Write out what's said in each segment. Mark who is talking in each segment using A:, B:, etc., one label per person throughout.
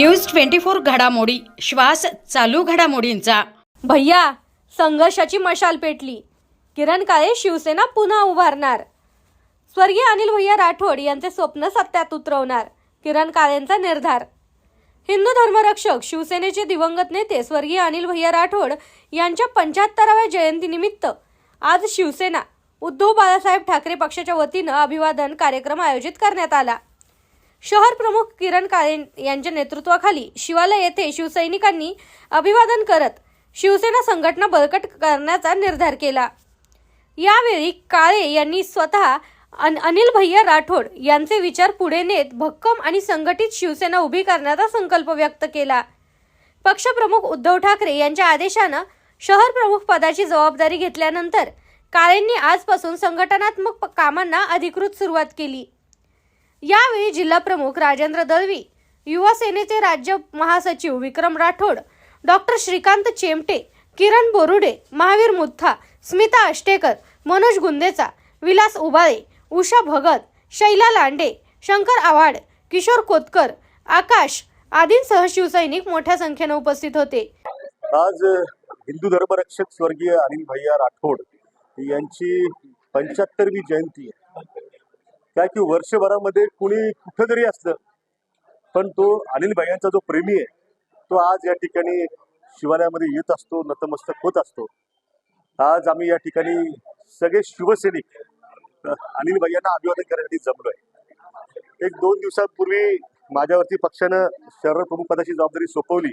A: News twenty four घडामोडी. श्वास चालू घडामोडींचा.
B: भैया संघर्षाची मशाल पेटली. किरण काळे शिवसेना पुन्हा उभारणार. स्वर्गीय अनिल भैया राठोड यांचे स्वप्न सत्यात उतरवणार. किरण काळेंचा निर्धार. हिंदू धर्मरक्षक शिवसेनेचे दिवंगत नेते स्वर्गीय अनिल भैया राठोड यांच्या पंच्याहत्तराव्या जयंतीनिमित्त आज शिवसेना उद्धव बाळासाहेब ठाकरे पक्षाच्या वतीनं अभिवादन कार्यक्रम आयोजित करण्यात आला. शहर प्रमुख किरण काळे यांच्या नेतृत्वाखाली शिवालय येथे शिवसैनिकांनी अभिवादन करत शिवसेना संघटना बळकट करण्याचा निर्धार केला. यावेळी काळे यांनी स्वतः अन अनिल भैया राठोड यांचे विचार पुढे नेत भक्कम आणि संघटित शिवसेना उभी करण्याचा संकल्प व्यक्त केला. पक्षप्रमुख उद्धव ठाकरे यांच्या आदेशानं शहर प्रमुख पदाची जबाबदारी घेतल्यानंतर काळेंनी आजपासून संघटनात्मक प- कामांना अधिकृत सुरुवात केली. यावेळी जिल्हा प्रमुख राजेंद्र दळवी युवा सेनेचे राज्य महासचिव विक्रम राठोड डॉक्टर श्रीकांत चेमटे किरण बोरुडे महावीर मुथा स्मिता अष्टेकर मनोज गुंदेचा विलास उबाळे उषा भगत शैला लांडे शंकर आव्हाड किशोर कोतकर आकाश आदींसह शिवसैनिक मोठ्या संख्येने उपस्थित होते.
C: आज हिंदू धर्मरक्षक स्वर्गीय अनिल भैया राठोड यांची पंच्याहत्तरवी जयंती आहे. काय की वर्षभरामध्ये कुणी कुठं जरी असलं पण तो अनिल भाईंचा जो प्रेमी आहे तो आज या ठिकाणी शिवालयामध्ये येत असतो नतमस्तक होत असतो. आज आम्ही या ठिकाणी सगळे शिवसैनिक अनिल भैयांना अभिवादन करण्यासाठी जमलोय. एक दोन दिवसांपूर्वी माझ्यावरती पक्षानं शहर प्रमुख पदाची जबाबदारी सोपवली.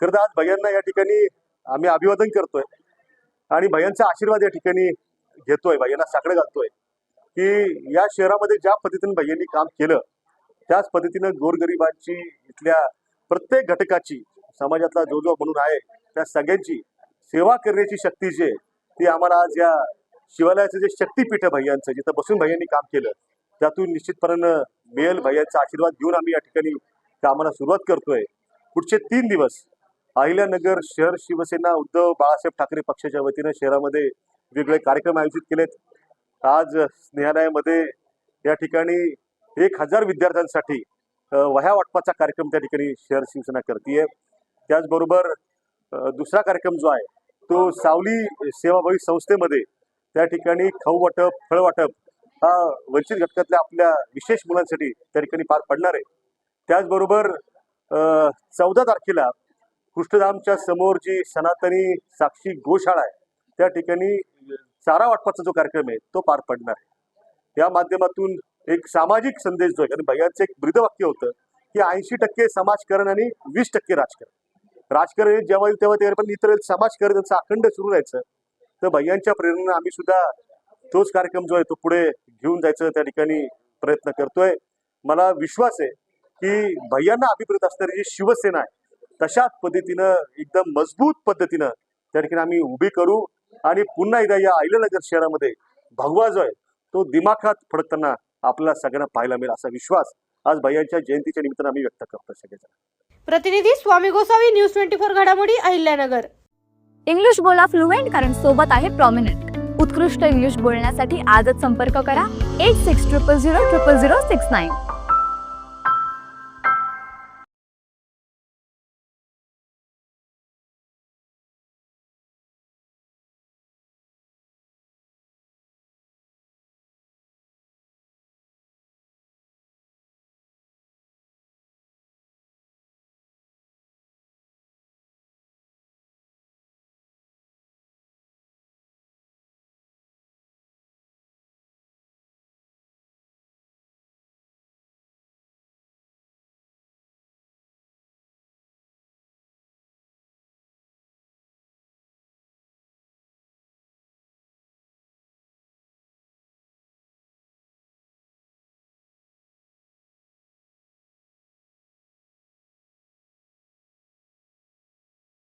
C: खरं तर आज भैयांना या ठिकाणी आम्ही अभिवादन करतोय आणि भैयांचा आशीर्वाद या ठिकाणी घेतोय भैयांना साकडं घालतोय. की या शहरामध्ये ज्या पद्धतीने भैयांनी काम केलं त्याच पद्धतीनं गोरगरिबांची इथल्या प्रत्येक घटकाची समाजातला जो जो म्हणून आहे त्या सगळ्यांची सेवा करण्याची शक्ती जी आहे ती आम्हाला आज या शिवालयाचं जे शक्तीपीठ आहे भैयांचं जिथं बसून भैयांनी काम केलं त्यातून निश्चितपणे मेल भैयांचा आशीर्वाद घेऊन आम्ही या ठिकाणी कामाला सुरुवात करतोय. पुढचे तीन दिवस अहिल्यानगर शहर शिवसेना उद्धव बाळासाहेब ठाकरे पक्षाच्या वतीनं शहरामध्ये वेगवेगळे कार्यक्रम आयोजित केलेत. आज स्नेहालयामध्ये या ठिकाणी एक हजार विद्यार्थ्यांसाठी वह्या वाटपाचा कार्यक्रम त्या ठिकाणी शहर शिवसेना करते त्याचबरोबर दुसरा कार्यक्रम जो आहे तो सावली सेवाभावी संस्थेमध्ये त्या ठिकाणी खाऊ वाटप फळ वाटप हा वंचित घटकातल्या आपल्या विशेष मुलांसाठी त्या ठिकाणी पार पडणार आहे. त्याचबरोबर चौदा तारखेला कृष्णधामच्या समोर जी सनातनी साक्षी गोशाळा आहे त्या ठिकाणी चारा वाटपाचा जो कार्यक्रम आहे तो पार पडणार आहे. या माध्यमातून एक सामाजिक संदेश जो आहे कारण भैयांचं एक ब्रीदवाक्य होतं की ऐंशी टक्के समाजकारण आणि वीस टक्के राजकारण. राजकारण जेव्हा येईल तेव्हा तेव्हा पण इतर समाजकारण त्यांचं अखंड सुरू राहायचं. तर भैयांच्या प्रेरणेनं आम्ही सुद्धा तोच कार्यक्रम जो आहे तो पुढे घेऊन जायचं त्या ठिकाणी प्रयत्न करतोय. मला विश्वास आहे की भैयांना अभिप्रेत असणारी जी शिवसेना आहे तशाच पद्धतीनं एकदम मजबूत पद्धतीनं त्या ठिकाणी आम्ही उभी करू. आणि पुन्हा एकदा या अहिल्यानगर शहरामध्ये भगवा जो आहे तो दिमाखात फडकताना आपल्याला सगळ्यांना पाहायला मिळेल असा विश्वास आज भैयांच्या जयंतीच्या निमित्तानं आम्ही व्यक्त करतो सगळेजण.
B: प्रतिनिधी Swami Gosavi news twenty four घडामोडी अहिल्यानगर.
D: इंग्लिश बोला फ्लुएंट कारण सोबत आहे प्रॉमिनंट उत्कृष्ट इंग्लिश बोलण्यासाठी आजच संपर्क करा. Eight six triple zero triple zero six nine